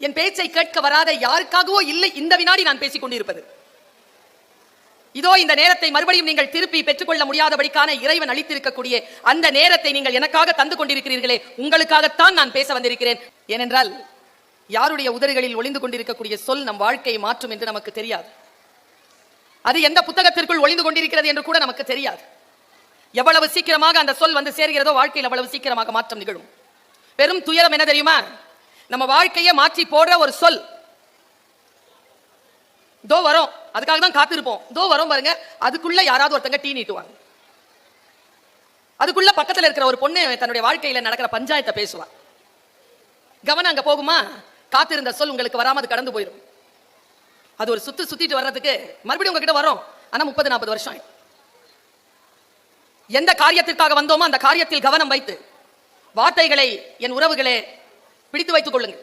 என் பேச்சை கேட்க வராத யாருக்காகவோ இல்லை இந்த வினாடி நான் பேசிக் கொண்டிருப்பது. இதோ இந்த நேரத்தை மறுபடியும் நீங்கள் திருப்பி பெற்றுக்கொள்ள முடியாதபடிக்கான இறைவன் அளித்திருக்கக்கூடிய அந்த நேரத்தை நீங்கள் எனக்காக தந்து கொண்டிருக்கிறீர்களே உங்களுக்காகத்தான் நான் பேச வந்திருக்கிறேன். ஏனென்றால் யாருடைய உதடுகளில் ஒளிந்து கொண்டிருக்கக்கூடிய சொல் நம் வாழ்க்கையை மாற்றும் என்று நமக்கு தெரியாது. அது எந்த புத்தகத்திற்குள் ஒளிந்து கொண்டிருக்கிறது என்று கூட நமக்கு தெரியாது. எவ்வளவு சீக்கிரமாக அந்த சொல் வந்து சேர்கிறதோ வாழ்க்கையில் அவ்வளவு சீக்கிரமாக மாற்றம் நிகழும். பெரும் துயரம் என்ன தெரியுமா? நம்ம வாழ்க்கையை மாற்றி போடுற ஒரு சொல். தோ வரும். அதுக்காக தான் காத்திருப்போம். தோ வரும் பாருங்க. அதுக்குள்ள யாராவது ஒருத்தங்க டீ நீட்டுவாங்க. அதுக்குள்ள பக்கத்துல இருக்கிற ஒரு பொண்ணு தன்னுடைய வாழ்க்கையில நடக்கிற பஞ்சாயத்தை பேசுவா. கவனம் அங்க போகுமா? காத்திருந்த சொல் உங்களுக்கு வராம அது கடந்து போயிடும். அது ஒரு சுத்து சுத்திட்டு வர்றதுக்கு மறுபடியும் உங்ககிட்ட வரும். ஆனா முப்பது நாற்பது வருஷம் எந்த காரியத்திற்காக வந்தோமோ அந்த காரியத்தில் கவனம் வைத்து வார்த்தைகளை என் உறவுகளே பிடித்து வைத்துக் கொள்ளுங்கள்.